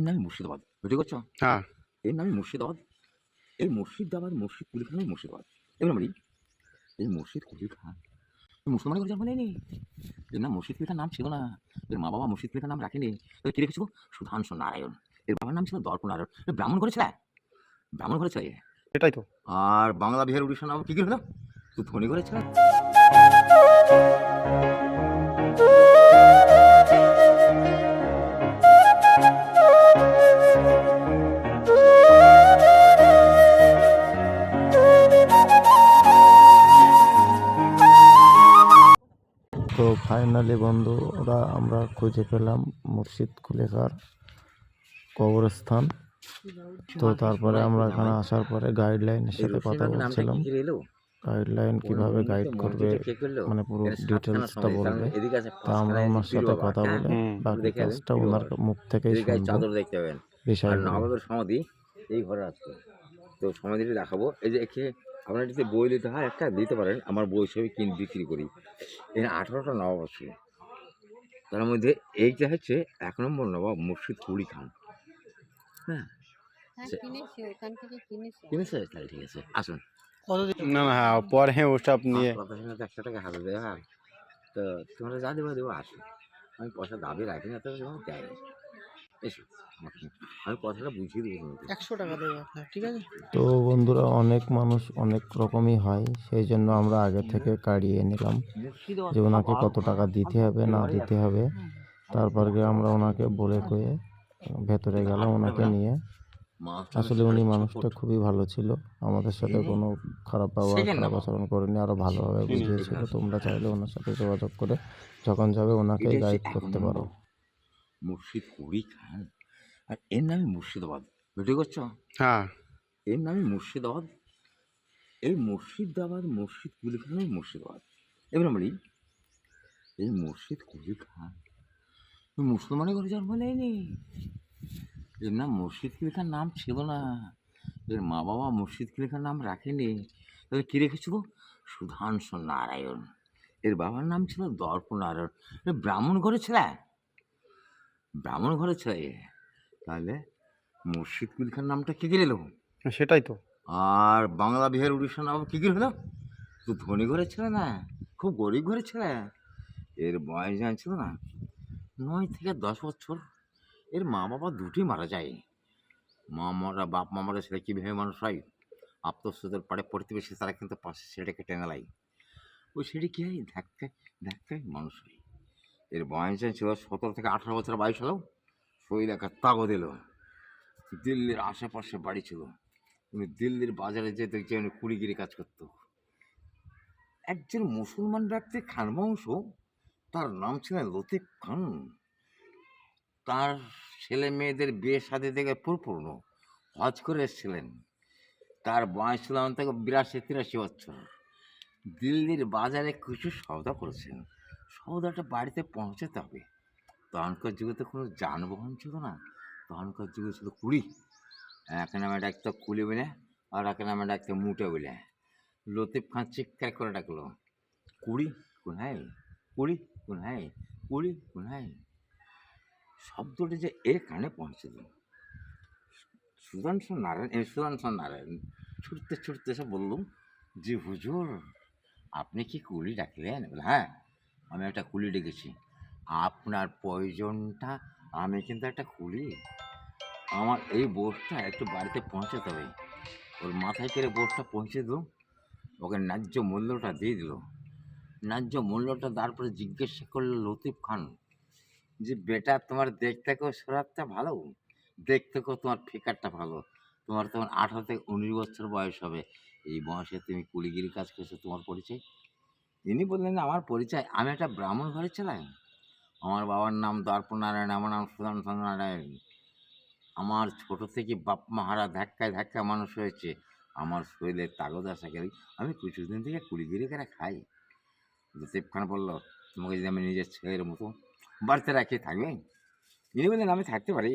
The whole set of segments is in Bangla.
এর নামই মুর্শিদাবাদ। বুঝতে করছ হ্যাঁ। এর নামই মুর্শিদাবাদ। এই মুর্শিদাবাদ মুর্শিদ কুলি খান মুর্শিদাবাদ। এবার বলি এই মুর্শিদ কুলি খান মুসলমান করে জন্ম নেয়নি এর নাম মুর্শিদ কুলিখার নাম ছিল না। এর মা বাবা মুর্শিদ কুলিখার নাম রাখেনি। এর কি রেখেছিল সুধাংশু নারায়ণ। এর বাবার নাম ছিল দর্প নারায়ণ। ব্রাহ্মণ করেছিল? ব্রাহ্মণ করেছিল? এ। সেটাই তো। আর বাংলা বিহার উড়িষ্যা নাম কি কি হলো? তুই ধনী করেছিল? তো ফাইনালি বন্ধুরা আমরা খুঁজে পেলাম মুর্শিদ কুলেখার কবরস্থান। তো তারপরে আমরা এখানে আসার পরে গাইডলাইনের সাথে কথা বলছিলাম। গাইডলাইন কীভাবে গাইড করবে মানে পুরো ডিটেলসটা বলবে। তা আমরা ওনার সাথে কথা বলে বাকি কাজটা ওনার মুখ থেকেই এদিকে শুনব। চাদর দেখতে পাবেন আর নবাবের সমাধি এই ঘরে আছে। তো সমাধিটি দেখাবো। এই যে একে আপনার যদি বই নিতে হয় একটা দিতে পারেন। আমার বই সবই কিন বিক্রি করি। এখানে আঠারোটা নবাব আছে তার মধ্যে এইটা হচ্ছে এক নম্বর নবাব মুর্শিদ কুড়ি খান। হ্যাঁ? হ্যাঁ কিনেছি ওখান থেকে কিনেছি। কিনেছে? তাহলে ঠিক আছে আসুন। না না হ্যাঁ পরে ওসব নিয়ে। কথা শুনে তো একশো টাকা হাতে দেওয়া। হয় তো তোমরা যা দেবো দেবো আসো আমি পয়সা দাবি রাখি না তো দেয়। এসো আমি কথাটা বুঝিয়ে দেবো একশো টাকা দেবো আপনার ঠিক আছে? তো বন্ধুরা অনেক মানুষ অনেক রকমই হয় সেই জন্য আমরা আগে থেকে কাড়িয়ে নিলাম যে ওনাকে কত টাকা দিতে হবে না দিতে হবে। তারপর গিয়ে আমরা ওনাকে বলে কয়ে ভেতরে গেলাম ওনাকে নিয়ে। আসলে উনি মানুষটা খুবই ভালো ছিল। আমাদের সাথে কোনো খারাপ ব্যবহার খারাপ আচরণ করেনি আরও ভালোভাবে। বুঝিয়েছিল। তোমরা চাইলে ওনার সাথে যোগাযোগ করে যখন যাবে ওনাকে এটা হচ্ছে গাইড করতে পারো। মুর্শিদ কুড়ি খান। আর এর নামই মুর্শিদাবাদ। বুঝতে করছ হ্যাঁ। এর নামই মুর্শিদাবাদ। এই মুর্শিদাবাদ মুর্শিদ কুলি খানই মুর্শিদাবাদ। এবার বলি এই মুর্শিদ কুলি খান মুসলমানের ঘরে জন্ম নেয়নি এর নাম মুর্শিদ কুলি খান নাম ছিল না। এর মা বাবা মুর্শিদ কুলি খান নাম রাখেনি। তাহলে কী রেখেছিল? সুধাংশু নারায়ণ। এর বাবার নাম ছিল দর্প নারায়ণ। ব্রাহ্মণ ঘরে ছেলে? ব্রাহ্মণ ঘরে ছেলে তাহলে মুর্শিদ কুলি খান নামটা কী করে এলো সেটাই তো। আর বাংলা বিহার উড়িষ্যা নাম কী করে হলো তো ধনী ঘরের ছেলে না খুব গরিব ঘরের ছেলে এর বয়স জানছিল না? নয় থেকে দশ বছর। এর মা বাবা দুটি মারা যায়। মা মারা বাপ মা মারা ছেলে কীভাবে মানুষ হয়? আত্মস্বদের পাড়ে প্রতিবেশী তারা কিন্তু পাশে সেটাকে টেনে লাই। ওই সেটি কী হয়? ধাক্কায় ধাক্কায় মানুষ হয়। এর বয়স ছিল সতেরো থেকে আঠারো বছর বয়স হলো শরীর একটা তাগদ এলো দিল্লির আশেপাশে বাড়ি ছিল। উনি দিল্লির বাজারে যেতে যে উনি কুড়িগিরি কাজ করতো। একজন মুসলমান ব্যক্তি খান বংশ, তার নাম ছিলেন লতিফ খান। তার ছেলে মেয়েদের বিয়ে সাথে থেকে পরিপূর্ণ। হজ করে এসেছিলেন। তার বয়স ছিল থেকে বিরাশি, তিরাশি বছর। দিল্লির বাজারে কিছু সওদা করেছেন। সওদাটা বাড়িতে পৌঁছাতে হবে। তখনকার যুগে তো কোনো যানবাহন ছিল না। তখনকার যুগে ছিল কুড়ি। এক নামে ডাকতো কুলি বলে, আর এক নামে ডাকতো মুটে বলে। লতিফ খান চিৎকার করে ডাকলো, কুড়ি কোনহাই কুড়ি কোনহাই কুড়ি কোনহাই শব্দটি যে এর কানে পৌঁছে পৌঁছল সুধাংশু নারায়ণ সুধাংশু নারায়ণ, ছুটতে ছুটতে এসে বললুম যে হুজুর, আপনি কি কুলি ডাকলেন? বলে হ্যাঁ। আমি একটা কুলি ডেকেছি। আপনার প্রয়োজনটা আমি কিন্তু একটা কুলি। আমার এই বোর্ডটা একটু বাড়িতে পৌঁছাতে হবে। ওর মাথায় করে বোর্ডটা পৌঁছে দিল। ওকে ন্যায্য মূল্যটা দিয়ে দিল। ন্যায্য মূল্যটা তারপরে জিজ্ঞাসা করল লতিফ খান যে, বেটা, তোমার দেখতে কেউ সরাতটা ভালো? দেখতে কেউ তোমার ফিকারটা ভালো? তোমার তখন আঠারো থেকে উনিশ বছর বয়স হবে। এই বয়সে তুমি কুলিগিরি কাজ করছ, তোমার পরিচয়? তিনি বললেন, আমার পরিচয়, আমি একটা ব্রাহ্মণ ঘরে ছিলাম। আমার বাবার নাম দর্প নারায়ণ আমার নাম সুধান নারায়ণ আমার ছোট থেকে বাপ মাহারা ধাক্কায় ধাক্কা মানুষ হয়েছে। আমার শরীরে তাগদ আসা গেলে। আমি কিছুদিন থেকে কুড়িগিরি করে খাই। লতিফ খান বলল, তোমাকে যদি আমি নিজের ছেলের মতো বাড়িতে রাখি, থাকবে? ইনি বললেন, আমি থাকতে পারি।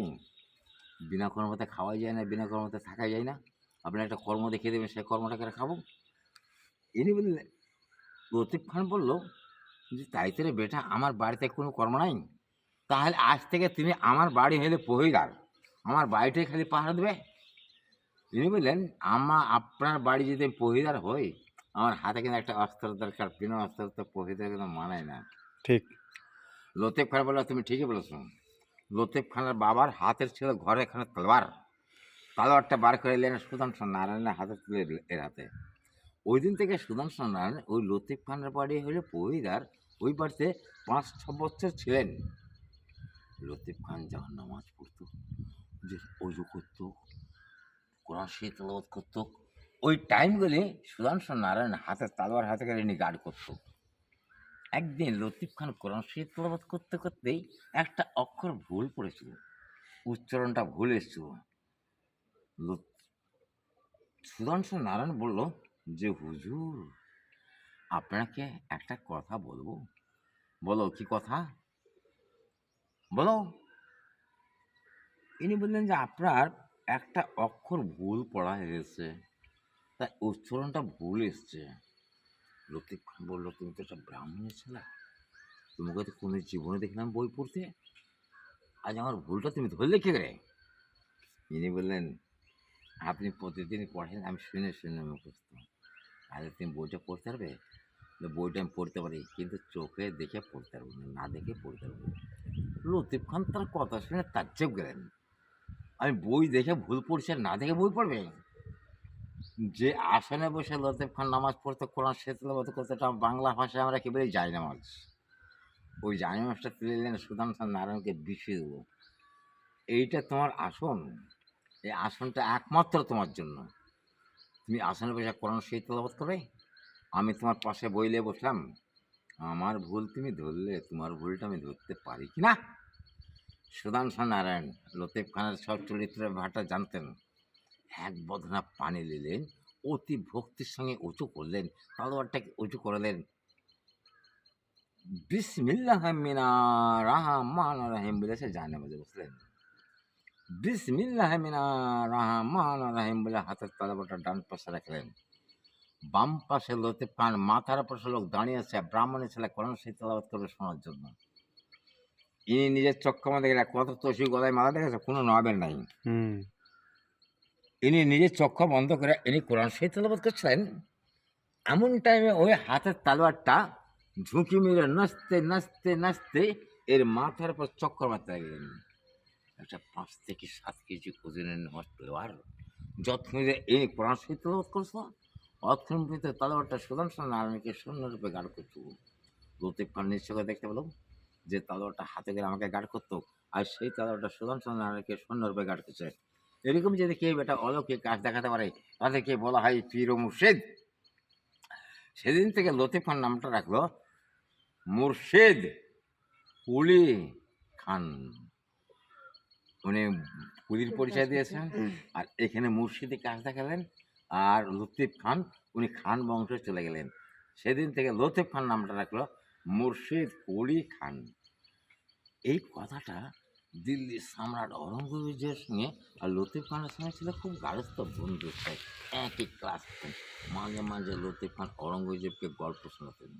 বিনা কর্মতে খাওয়াই যায় না, বিনা কর্মতে থাকা যায় না। আপনি একটা কর্ম দেখিয়ে দেবেন সেই কর্মটা করে খাব। ইনি বললেন লতিফ খান বলল যে তাই তো রে বেটা আমার বাড়িতে কোনো কর্ম নাই তাহলে আজ থেকে তুমি আমার বাড়ি হলে পহিদার আমার বাড়িটাই খালি পাহারা দেবে। তিনি বললেন আমা আপনার বাড়ি যদি আমি পহিদার হই আমার হাতে কিন্তু একটা অস্ত্র দরকার বিনা অস্ত্র তো পহিদার কিন্তু মানায় না। ঠিক। লতিফ খান বলল তুমি ঠিকই বলেছ। লতিফ খানের বাবার হাতের ছিল ঘরে এখানে তলোয়ার। তলোয়ারটা বার করে এলেন সুধাংশ নারায়ণের হাতে তুলে এর হাতে। ওই দিন থেকে সুধাংশ নারায়ণ ওই লতিফ খানের বাড়ি হলে পহিদার ওই বাড়িতে পাঁচ, ছ বছর ছিলেন। লতিফ খান যখন নামাজ পড়ত, যে অজু করত, কোরআন শীত তেলাওয়াত করতো, ওই টাইমগুলি সুধাংশ নারায়ণ হাতে, তালোয়ার হাতে করে ইনি গার্ড করতো। একদিন লতিফ খান কোরআন তেলাওয়াত করতে করতেই একটা অক্ষর ভুল পড়েছিল, উচ্চারণটা ভুল এসেছিল। সুধাংশু নারায়ণ বলল যে হুজুর, আপনাকে একটা কথা বলব? বলো, কি কথা? বলো। ইনি বললেন যে আপনার একটা অক্ষর ভুল পড়া হয়েছে, তাই উচ্চারণটা ভুল এসছে। খান বলল, তুমি তো একটা ব্রাহ্মণের ছেলে তোমাকে তো কোনো জীবনে দেখলাম বই পড়তে? আজ আমার ভুলটা তুমি ধরলে কি রে ইনি বললেন, আপনি প্রতিদিন পড়েন, আমি শুনে শুনে মুখস্থ আরে তুমি বইটা পড়তে পারবে? বইটা আমি পড়তে পারি, কিন্তু চোখে দেখে পড়তে পারব না না দেখে পড়তে পারব। লতিফ খান তার কথা শুনে তার চেপ গেলেন। আমি বই দেখে ভুল পড়ছি আর না দেখে বই পড়বে? যে আসনে বসে লতিফ খান নামাজ পড়তে, কোরআন করতে, এটা বাংলা ভাষায় আমরা বলি যাই নামাজ ওই জাই নামাজটা তুলে দিলেন সুদান খান নারায়ণকে বিষিয়ে দেবো। এইটা তোমার আসন। এই আসনটা একমাত্র তোমার জন্য। তুমি আসনে বসে কোরআন সেই তেলাবত করবে? আমি তোমার পাশে বইলে বসলাম। আমার ভুল তুমি ধরলে, তোমার ভুলটা আমি ধরতে পারি কি না? খান নারায়ণ, লতিফ খানের সব চরিত্রের ভাটা জানতেন। এক বদনা পানি নিলেন, অতি ভক্তির সঙ্গে উঁচু করলেন, তলোয়ারটাকে উঁচু করলেন বিসমিল্লাহ মিনা রাহমান রাহিম বলে সে জানে বুঝে বুঝলেন বিসমিল্লাহ মিনা রাহমান রাহিম বলে হাতের তলাবাটা ডান পাশে রাখলেন। বাম পাশে লতিফ খান মাথার পাশে লোক দাঁড়িয়ে আছে ব্রাহ্মণের ছেলে কোরআন সেই তেলাওয়াত করবে শোনার জন্য। ইনি নিজের চক্ষু মধ্যে গেলে কত তসি গলায় মালা দেখেছে কোনো নবের নাই। ইনি নিজের চক্ষু বন্ধ করে ইনি কোরআন শরীফ তেলাবাদ করছিলেন। এমন টাইমে ওই হাতের তালোয়ারটা ঝুঁকি মেরে নাচতে নাচতে নাচতে এর মাথার উপর চক্কর মারতে লাগলেন। একটা পাঁচ থেকে সাত কেজি ওজনের নেওয়ার তলোয়ার যখন এই কোরআন তেলাবাদ করছ ভিতরে তালোয়ারটা সুধাংশ নারায়ণকে শূন্যরূপে গাঢ় করতো লতিফ খান নিশ্চয় দেখতে পেলাম যে তালোয়ারটা হাতে করে আমাকে গাঢ় করতো আর সেই তালোয়ারটা সুধাংশ নারায়ণকে শূন্যরূপে গাঢ় করছে এরকম যদি কেউ এটা অলৌকিক কাজ দেখাতে পারে তাদেরকে বলা হয় পীর মুর্শেদ? সেদিন থেকে লতিফ খান নামটা রাখল মুর্শেদ কুলি খান। উনি কুলির পরিচয় দিয়েছেন। আর এখানে মুর্শিদি কাজ দেখালেন আর লতিফ খান উনি খান বংশে চলে গেলেন। সেদিন থেকে লতিফ খান নামটা রাখল মুর্শিদ কুলি খান। এই কথাটা দিল্লির সম্রাট ঔরঙ্গজেবের সঙ্গে আর লতিফ খানের সঙ্গে ছিল খুব গাঢ়স্থ বন্ধু একই ক্লাস মাঝে মাঝে লতিফ খান ঔরঙ্গজেবকে গল্প শোনাতেন।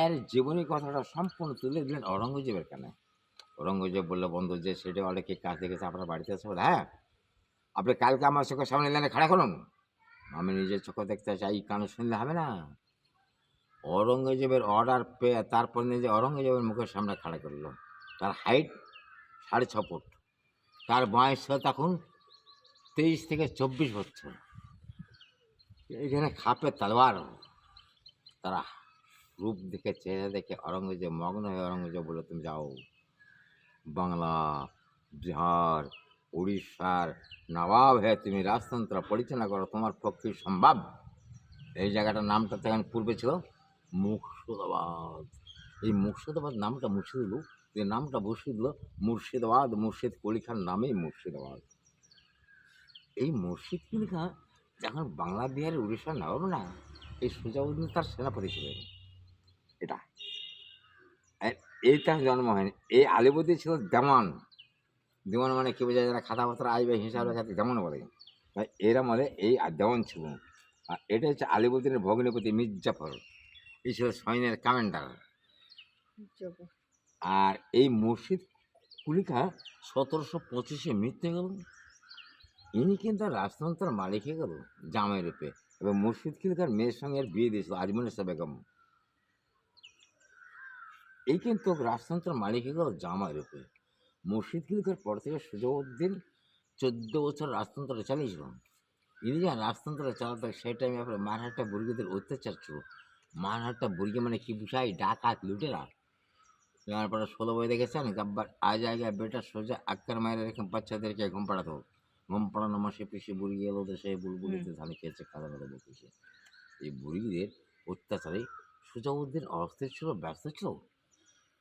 এর জীবনী কথাটা সম্পূর্ণ তুলে দিলেন ঔরঙ্গজেবের কানে। ঔরঙ্গজেব বলল, বন্ধু, যে সেটা অনেকে কাজ দেখেছে আপনার বাড়িতে? আছে বলে হ্যাঁ আপনি কালকে আমার চোখের সামনে লাইনে খাড়া করুন। আমি নিজের চোখে দেখতে চাই, কানে শুনলে হবে না? ঔরঙ্গজেবের অর্ডার পেয়ে তারপর নিজে ঔরঙ্গজেবের মুখের সামনে খাড়া করল, তার হাইট সাড়ে ছ ফুট, তার বয়স তখন তেইশ থেকে চব্বিশ বছর। এখানে খাপে তলোয়ার, তারা রূপ দেখে, চেহারা দেখে ঔরঙ্গজেব মগ্ন হয়ে ঔরঙ্গজেব বলে তুমি যাও। বাংলা, বিহার উড়িষ্যার নবাব হ্যাঁ তুমি রাজতন্ত্র পরিচালনা করো, তোমার পক্ষে সম্ভব। এই জায়গাটার নামটা তখন পূর্বে ছিল মুর্শিদাবাদ। এই মুর্শিদাবাদ নামটা মুছে দিল যে নামটা বসিয়ে দিল মুর্শিদাবাদ, মুর্শিদ কলি খান নামেই মুর্শিদাবাদ। এই মুর্শিদ কলি খান যখন বাংলা বিহারের উড়িষ্যার নবাব না, এই সুজাউদ্দিন তার সেনাপতি ছিলেন। এই তার জন্ম হয়নি। এই আলিবর্দি ছিল দেওয়ান। দেওয়ান মানে কি বোঝায় যারা খাতাপত্র আসবে হিসাবে সাথে দেওয়ান বলে। তাই এরা মানে এই দেওয়ান ছিল। আর এটা হচ্ছে আলিবুদ্দিনের ভগ্নিপতি মির্জাফর। এই ছিল সৈন্যের কমান্ডার। আর এই মুর্শিদ কুলিকা সতেরোশো পঁচিশে মৃত্যু গেল ইনি কিন্তু রাজতন্ত্রের মালিক হয়ে গেল জামাই রূপে। এবং মুর্শিদ কুলিকার মেয়ের সঙ্গে বিয়ে দিয়েছিল আজমনিসা বেগম। এই কিন্তু রাজতন্ত্র মালিক হয়ে গেল জামাই রূপে। মুর্শিদ পর থেকে সুজাউদ্দিন চোদ্দ বছর রাজতন্ত্র চালিয়েছিল ইনি যখন রাজতন্ত্র চালাতে সেই টাইমে আপনার মারহাট্টা বুর্গিদের অত্যাচার ছিল। মারহাট্টা বুর্গি মানে কি বুঝাই ডাকাত লুটেরা তারপরে ষোলো বই দেখেছেন গাব্বার আজ আগে বেটা সোজা আক্কার মায়ের রেখে বাচ্চাদেরকে ঘুম পাড়াতো ঘুম পাড়ানো মাসে পিসে বুড়ি গেল দেশে বুলবুলিতে ধান খেয়েছে খাওয়া দাওয়া বসেছে এই বুড়িদের অত্যাচারে সুজাউদ্দিন অস্থির ছিল ব্যস্ত ছিল।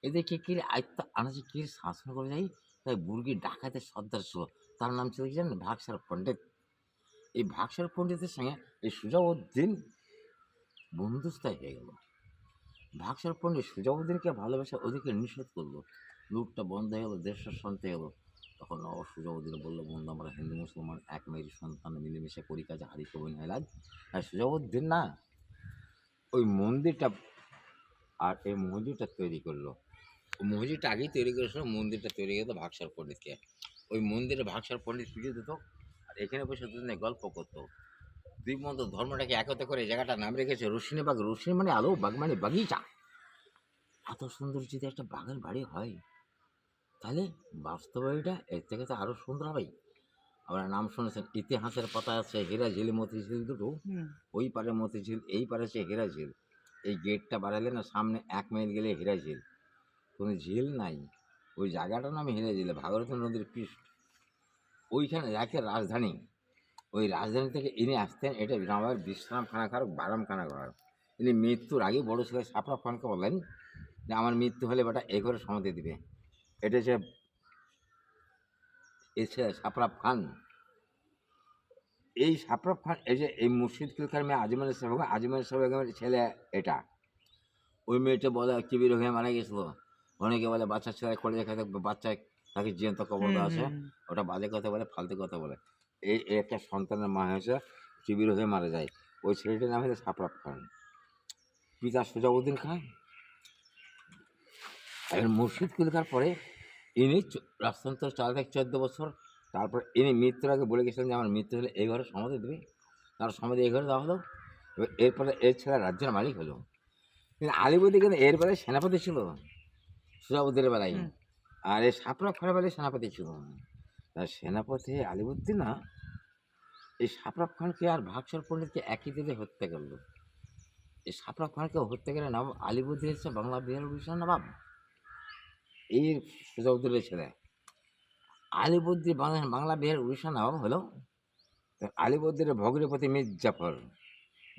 এদেরকে কি আয়ত্ত আনাচে কি শাসন করে যাই? তাই বুর্গি ডাকাতের সর্দার ছিল। তার নাম ছিল কি জানেন? ভাগসার পণ্ডিত। এই ভাগসার পণ্ডিতের সঙ্গে এই সুজাউদ্দিন বন্ধুস্থায় হয়ে গেল। ভাগসার পণ্ডিত সুজাউদ্দিনকে ভালোবাসা ওদিকে নিষেধ করল। লুটটা বন্ধ হয়ে গেলো দেশটা শান্তি গেলো। তখন নবাব সুজাউদ্দিন বলল, বন্ধু, আমরা হিন্দু, মুসলমান, এক মেয়ের সন্তান, মিলেমিশে করি কাজে, হারি কবি হেলাজ আর সুজাউদ্দিন না, ওই মন্দিরটা, আর এই মন্দিরটা তৈরি করল। মসজিদটা আগেই তৈরি করেছিল মন্দিরটা তৈরি করতো ভাগসার পণ্ডিতকে ওই মন্দিরে ভাগসার পণ্ডিত পুজো দিত আর এখানে বসে দুজনে গল্প করতো। দুই মন্দ ধর্মটাকে একত্র করে এই জায়গাটার নাম রেখেছে রুশিনী বাগ রুশিনী মানে আলো বাগ মানে বাগিচা। এত সুন্দর যদি একটা বাগান বাড়ি হয় তাহলে বাস্তবে এটা এর থেকে তো আরও সুন্দর হবে আপনারা নাম শুনেছেন ইতিহাসের পাতা আছে হীরা ঝিল মতিঝিল দুটো। ওই পারে মতিঝিল এই পারে সে হীরা ঝিল। এই গেটটা বাড়ালে না সামনে এক মাইল গেলে হীরা ঝিল। কোনো ঝিল নাই। ওই জায়গাটার নামে হীরা ঝিল ভাগরথী নদীর পৃষ্ঠ ওইখানে যাকে রাজধানী, ওই রাজধানী থেকে ইনি আসতেন, এটা আমার বিশ্রাম খানা ঘর বারাম খানা ঘর ইনি মৃত্যুর আগে বড় ছেলে সাপড়া খানকে বলেন যে, আমার মৃত্যু হলে বেটা এ ঘরে সমাধি দিবে। এটা হচ্ছে এ ছেলে সাপরাফ খান এই সাপরাফ খান এই যে এই মুর্শিদ কিলকার মেয়ে আজমের সাহেব আজমের সাহেবের ছেলে এটা। ওই মেয়েটা বলে কিবির হয়ে মারা গেছিল? অনেকে বলে বাচ্চা ছেলে করে দেখাতে বাচ্চা তাকে জিয়ন্ত কবর আছে ওটা বাজে কথা বলে ফালতু কথা বলে। এই একটা সন্তানের মা হয়েছে শিবির হয়ে মারা যায়। ওই ছেলেটির নাম হচ্ছে সাপরাফ খান। পিতা সুজাউদ্দিন খান। আর মুর্শিদ কুলকার পরে ইনি চ- রাজতন্ত্র থেকে চোদ্দ বছর তারপর ইনি মৃত্যুর আগে বলে গেছিলেন যে আমার মৃত্যু হলে এই ঘরে সমাধি দেবে। তার সমাধি এই ঘরে দেওয়া হলো। এবার এরপরে এর ছেলে রাজ্যের মালিক হলো। কিন্তু আলিবুদ্দি কিন্তু এরপরে সেনাপতি ছিল। সুজাবুদ্দিনের বেলায়। আর এই সাপরা খড়ের বেলায় সেনাপতি ছিল। তার সেনাপতি আলিবুদ্দিন না এই সাপরাফ খানকে আর ভাগসর পণ্ডিতকে একই দিনে হত্যা করল। এই সাপরাফ খানকে হত্যা করে নবাব আলিবুদ্দিন হচ্ছে বাংলা বিহার উড়িষ্যার নবাব। এই সুজাউদ্দিনের ছেলে। আলিবুদ্দিন বাংলা বাংলা বিহার উড়িষ্যার নবাব হলো আলিবুদ্দিনের ভগ্নিপতি মীর জাফর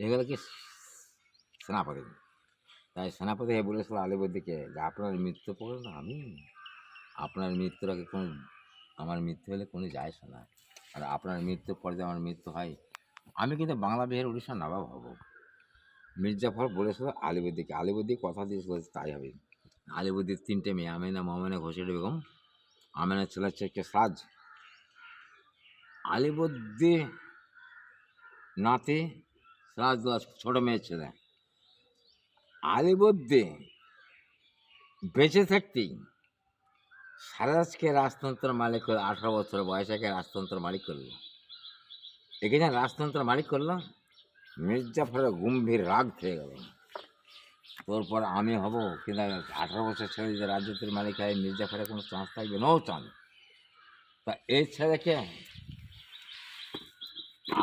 এগুলো কি সেনাপতি? তাই সেনাপতি হয়ে বলেছিল আলিবুদ্দিকে যে, আপনার মৃত্যু পর্যন্ত আমি, আপনার মৃত্যুর আগে কোনো, আমার মৃত্যু হলে কোনো যায় না। আর আপনার মৃত্যুর পরে যে আমার মৃত্যু হয়, আমি কিন্তু বাংলা বিহার উড়িষ্যার নবাব হব। মির্জাফর বলেছিল আলিবুদ্দিকে আলিবুদ্দি কথা দিয়েছিল তাই হবে। আলিবুদ্দির তিনটে মেয়ে, আমিনা মোহামেনা ঘোষের বেগম, আমিনা ছেলে হচ্ছে সাজ। আলিবুদ্দি নাতি সিরাজদৌল্লা ছোটো মেয়ের ছেলে। আলিবুদ্দি বেঁচে থাকতেই সারাজকে রাজতন্ত্র মালিক করল আঠারো বছর বয়সে রাজতন্ত্র মালিক করল। একে যেন রাজতন্ত্র মালিক করল, মির্জাফরের গম্ভীর রাগ থেকে গেল। তোর পর আমি হব কিন্তু আঠারো বছর ছেড়ে যদি রাজ্যের মালিক হয় মির্জাফরের কোনো চান্স থাকবে? নো চান্স তা এই ছেলেকে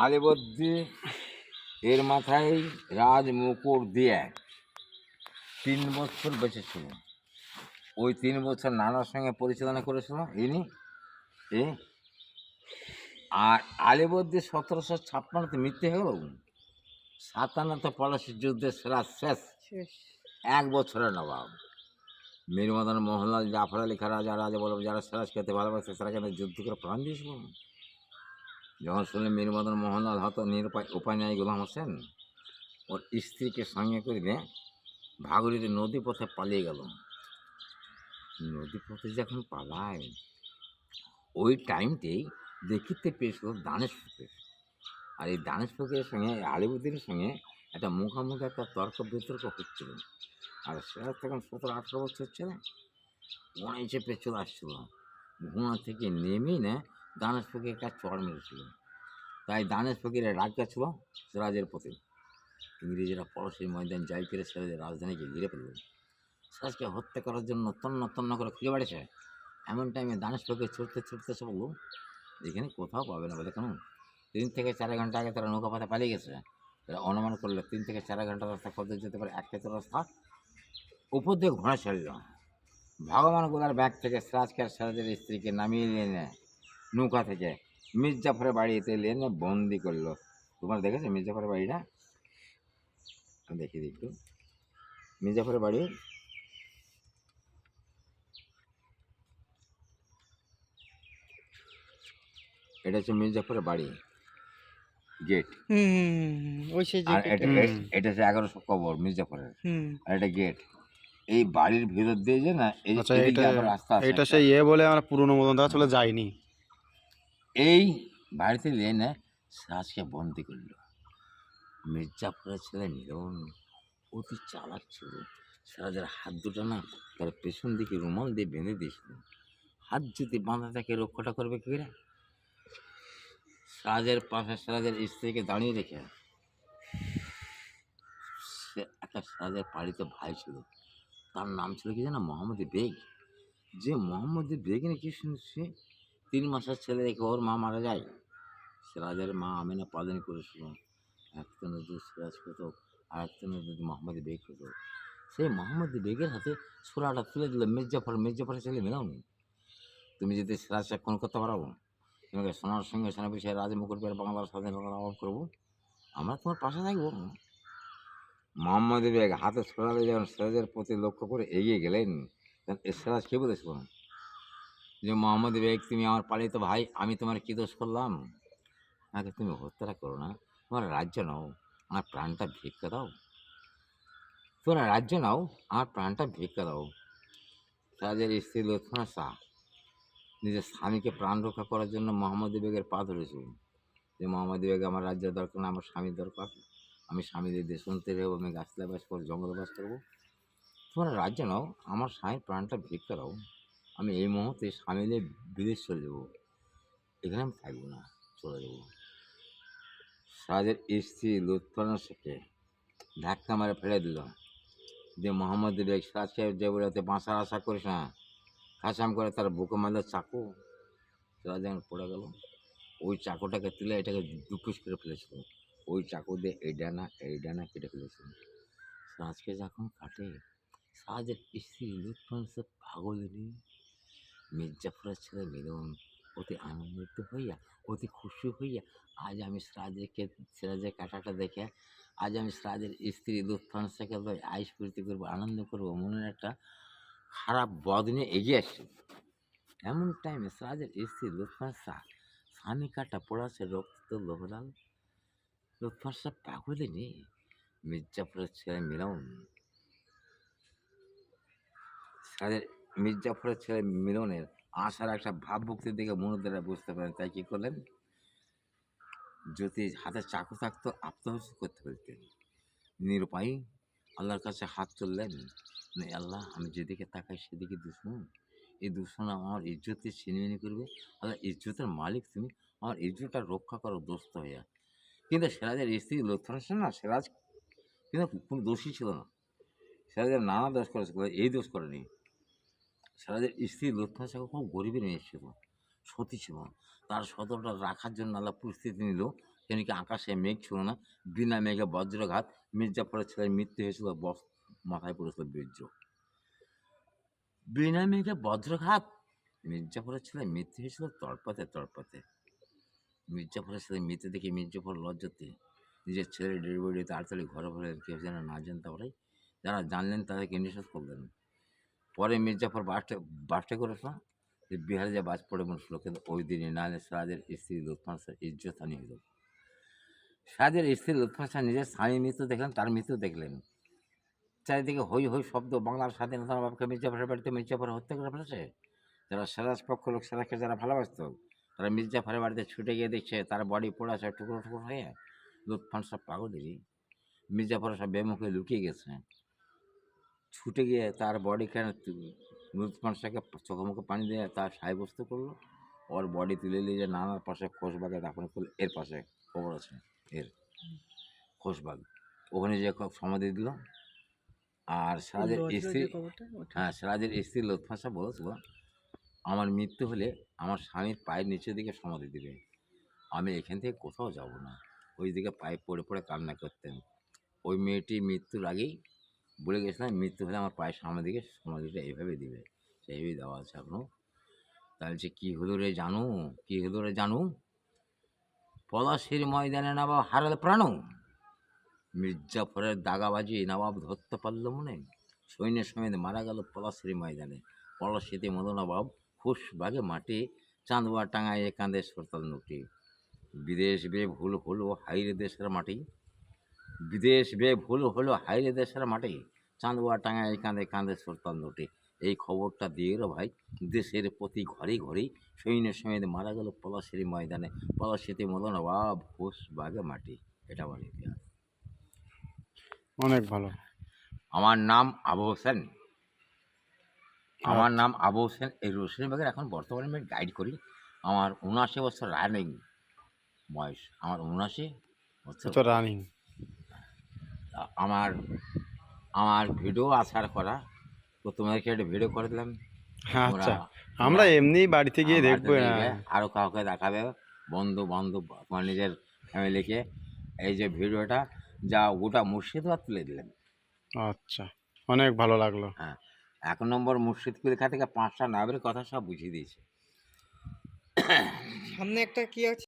আলিবদ্দি এর মাথায় রাজ মুকুট দিয়ে তিন বছর বেঁচে ছিল ওই তিন বছর নানার সঙ্গে পরিচালনা করেছিল ইনি এ। আর আলিবদ্দি সতেরোশো ছাপ্পান্নতে মৃত্যু হয়ে গেল সাতান্নতে পলাশির যুদ্ধের সেরা শেষ। এক বছরের নবাব। মীর মদন মোহনলাল জাফর আলী খান রাজা রাজা বলব যারা সেরাজ খেতে ভালোবাসে তারা কেন যুদ্ধ করে প্রাণ দিয়েছিল? যখন শুনলেন মীর মদন মোহনলাল হতো নিরুপায় উপায় নাই গোলাম হোসেন ওর স্ত্রীকে সঙ্গে করে ভাগরিতে নদী পথে পালিয়ে গেল। নদী পথে যখন পালায়, ওই টাইমতেই দেখিতে পেয়েছিল দানেশ ফকির আর এই দানেশ ফকিরের সঙ্গে আলিবুদ্দিনের সঙ্গে একটা মুখোমুখি একটা তর্ক বিতর্ক হচ্ছিল। আর সেটা তখন সতেরো আঠেরো বছর ছিল অনেক চেপে চলে আসছিল। ঘোড়া থেকে নেমেই না দানেশ ফকির একটা চড় মেরেছিল। তাই দানেশ ফকিরের রাগ ছিল সিরাজের প্রতি ইংরেজরা পড়শি ময়দান যাই করে সিরাজের রাজধানীকে ঘিরে ফেলল। সিরাজকে হত্যা করার জন্য তন্ন তন্ন করে খুঁজে বেড়েছে এমন টাইমে দানেশ ফকির ছুটতে ছুটতে সে বলল, এখানে কোথাও পাবে না বলে কেন? তিন থেকে চার ঘণ্টা আগে তারা নৌকা পাতা পালিয়ে গেছে। তারা অনুমান করলে, তিন থেকে চার ঘণ্টা রাস্তা কত যেতে পারে এক ক্ষেত্রে রাস্তা উপর দিয়ে ঘোড়া ছাড়ল ভগবান গোদার ব্যাগ থেকে সিরাজকে আর সিরাজের স্ত্রীকে নামিয়ে নেয় নৌকা থেকে মির্জাফরের বাড়িতে এনে বন্দি করল। তোমার দেখেছ মির্জাফরের বাড়িটা? আমি দেখি দিই একটু। মির্জাফরের বাড়ি। এটা হচ্ছে মির্জাফরের বাড়ি। গেট। ওই সেই আর এটা এটা হচ্ছে এগারোশো কবর মির্জাফরের হুম। আর এটা গেট। এই বাড়ির ভিতর দিয়ে যে না এই আচ্ছা রাস্তা আছে এটা সেই ইয়ে বলে আমরা পুরনো মতন দেখা চলে যাইনি এই বাড়িতে এনে সিরাজকে বন্দি করল। মির্জাফরের ছেলে মিলন অতি চালাক ছিল। সিরাজের হাত দুটো না তার পেছন দিকে রুমাল দিয়ে বেঁধে দিয়েছিল। হাত যদি বাঁধা থাকে, রক্ষাটা করবে করে সিরাজের পাশে সিরাজের স্ত্রীকে দাঁড়িয়ে রেখে সে একটা সিরাজের পালিত ভাই ছিল। তার নাম ছিল কি জানো মোহাম্মদ বেগ। যে মোহাম্মদ বেগ নাকি শুনছে? তিন মাসের ছেলে রেখে ওর মা মারা যায়। সে সিরাজের মা আমিনা পালন করেছিল। একটা নদী সিরাজ হতো আর একটা নদী মোহাম্মদ বেগ হতো সেই মোহাম্মদ বেগের হাতে সুরাটা তুলে দিল মির্জাফর, মির্জাফরের ছেলে মিলাও তুমি যদি সিরাজটা খুন করতে পারো তোমাকে সোনার সঙ্গে সোনা বিষয়ে রাজমুকুট পেয়ে বাংলার স্বাধীনতা অভাব করব, আমরা তোমার পাশে থাকব। মোহাম্মদ বেগ হাতে সোনালে যখন সিরাজের প্রতি লক্ষ্য করে এগিয়ে গেলেন, তখন সিরাজ কে বলেছিল? যে মোহাম্মদ বেগ, তুমি আমার পালিত ভাই, আমি তোমার কী দোষ করলাম? আমাকে তুমি হত্যাটা করো না। তোমার রাজ্য নাও আমার প্রাণটা ভিক্ষা দাও তোমরা রাজ্য নাও আমার প্রাণটা ভিক্ষা দাও তাদের স্ত্রী লক্ষ্মণা শাহ নিজের স্বামীকে প্রাণ রক্ষা করার জন্য মোহাম্মদ বেগের পা ধরেছে যে মোহাম্মদ বেগ আমার রাজ্যের দরকার না আমার স্বামীর দরকার আমি স্বামীদের দেশন্তে রহবো আমি গাছতলায় বাস করব জঙ্গলে বাস করব তোমরা রাজ্য নাও আমার স্বামীর প্রাণটা ভিক্ষা দাও আমি এই মুহূর্তে স্বামী নিয়ে বিদেশ চলে যাব। এখানে আমি থাকব না, চলে যাব। সাজের স্ত্রী লুৎফানা শেখে ধাক্কা মারে ফেলে দিল। যে মোহাম্মদ বেগ সিরাজকে যে বলে বাঁচার আশা করিস না খাসাম করে তার বুকে মারল চাকু। যখন পড়ে গেল। ওই চাকুটাকে তুলে এটাকে দুপুস করে ফেলেছিল। ওই চাকু দিয়ে এই ডানা এই ডানা কেটে ফেলেছিল। সিরাজকে যখন কাটে, সাজের স্ত্রী লুৎফান সে পাগল মির্জাফরের ছেলে মিলন অতি আনন্দিত হইয়া, অতি খুশি হইয়া, আজ আমি সিরাজকে সিরাজের কাটাটা দেখে, আজ আমি সিরাজের স্ত্রী শেখে লই আইস প্রীতি করব, আনন্দ করব, মনের একটা খারাপ বদ নিয়ে এগিয়ে আসছে এমন টাইমে সিরাজের স্ত্রী লুৎফান শাহ স্বামী কাটা পড়াছে রক্ত লোহরাল লুৎফান শাহ পাগলে নেই, মির্জাফরের ছেলে মিলন। সিরাজের মির্জাফরের ছেলে মিলনের আশার একটা ভাবভক্তি দেখে মনোদেরা বুঝতে পারেন, তাই কী করলেন? যদি হাতে চাকু থাকতো, আত্মহত্যা করতে ফেলতেন নিরুপায়, আল্লাহর কাছে হাত তুললেন আল্লাহ, আমি যেদিকে তাকাই সেদিকে দুশ্মন। এই দুশ্মন আমার ইজ্জতে ছিনিমিনি করবে। আল্লাহ, ইজ্জতের মালিক তুমি। আমার ইজ্জতটা রক্ষা করো, দোস্ত হইয়া। কিন্তু সেরাজের স্ত্রী সেন না, সেরাজ কিন্তু কোনো দোষী ছিল না। সিরাজের নানা দোষ করেছে এই দোষ করেনি। সিরাজের স্ত্রী লুৎফান শাহ খুব গরিবের মেয়ে ছিল, সতী ছিল। তার সততা রাখার জন্য আল্লাহ পরিস্থিতি নিল। কেন কি আকাশে মেঘ ছিল না, বিনা মেঘে বজ্রঘাত মির্জাফরের ছেলের মৃত্যু হয়েছিল বস, মাথায় পড়েছিল বীর্য। বিনা মেঘে বজ্রঘাত মির্জাফরের ছেলে মৃত্যু হয়েছিল তড়পাতে তড়পাতে। মির্জাফরের ছেলে মৃত্যু দেখে মির্জাফর লজ্জাতে নিজের ছেলের ডেলিভারি তাড়াতাড়ি ঘরে ঘরে কেউ যেন না জানতে পারে। যারা জানলেন তাদেরকে নিষেধ করলেন। পরে মির্জাফর বাসটা বাসটা করেছিল। যে বিহারে যে বাজ পড়ে মরছিল কিন্তু ওই দিনই নাহলে সিরাজের স্ত্রী লুৎফান শাহ ইজ্জতহানি হলো সিরাজের স্ত্রী লুৎফান নিজের স্বামী মৃত্যু দেখলেন, তার মৃত্যু দেখলেন। চারিদিকে হই হই শব্দ, বাংলার স্বাধীনতার বাবকে মির্জাফরের বাড়িতে মির্জাফর হত্যা করে ফেলেছে। যারা সিরাজ পক্ষ লোক সিরাজকে যারা ভালোবাসত, তারা মির্জাফরের বাড়িতে ছুটে গিয়ে দেখছে, তার বডি পড়ে আছে, টুকরো টুকরো হয়ে। লুৎফান সব পাগলেরই মির্জাফর সব বেমুখে লুকিয়ে গেছে। ছুটে গিয়ে তার বডি কেন লুৎফানসাকে চোখে মুখে পানি দিয়ে তার সাব্যস্ত করল? ওর বডি তুলে নিয়ে যে নানার পাশে খোশবাগে দাফন করল এর পাশে খবর আছে এর খোশবাগ। ওখানে যে সমাধি দিল। আর সিরাজের স্ত্রী হ্যাঁ সিরাজের স্ত্রী লুৎফানসা বলেছিল আমার মৃত্যু হলে আমার স্বামীর পায়ের নিচের দিকে সমাধি দিবে। আমি এখান থেকে কোথাও যাব না। ওই দিকে পায়ে পড়ে পড়ে কান্না করতেন। ওই মেয়েটি মৃত্যুর আগেই বলে গেছিলাম, মৃত্যু হলে আমার পায়ের সামনের দিকে সমাধিটা এইভাবে দিবে, সেইভাবেই দেওয়া আছে এখনও তাহলে যে কী হলো রে জানু? কী হলো রে জানু? পলাশির ময়দানে নবাব হারাল প্রাণ মির্জাফরের দাগাবাজি নবাব ধরতে পারল মনে। সৈন্যের সমেত মারা গেল পলাশির ময়দানে। পলাশিতে মদ নবাব খুশ বাগে মাটি চাঁদুয়া টাঙায় কাঁদে সরতাল নুটি। বিদেশ বে ভুল হলো হাইরে দেশের মাটি। বিদেশ বে ভুল হলো হাইরে দেশের মাঠে। চাঁদুয়া টাঙায় কাঁদে কাঁদে সরতাল নুটি। এই খবরটা দিয়ে রে ভাই দেশের প্রতি ঘরে ঘরেই সৈন্য সমেত মারা গেল পলাশির ময়দানে। পলাশিতে মদ নবাব খুশ বাগে মাটি। এটা আমার ইতিহাস। অনেক ভালো। আমার নাম আবু হোসেন। আমার নাম আবু হোসেন। এই রসুনবাগের এখন বর্তমানে আমি গাইড করি। আমার উনআশি বছর রানিং বয়স। আমার উনআশি বছর তো রানিং আমার আমার ভিডিও আসার করা। তো তোমাদেরকে একটা ভিডিও করে দিলাম। আচ্ছা। আমরা এমনি বাড়িতে গিয়ে দেখব বাড়িতে না দেখবে, আরও কাউকে দেখাবে বন্ধু বান্ধব তোমার নিজের ফ্যামিলিকে। এই যে ভিডিওটা যা গোটা মুর্শিদাবাদ তুলে দিলেন। আচ্ছা অনেক ভালো লাগল। হ্যাঁ এক নম্বর মুর্শিদপুর লেখা থেকে পাঁচটা নাবের কথা সব বুঝিয়ে দিয়েছে। সামনে একটা কি আছে?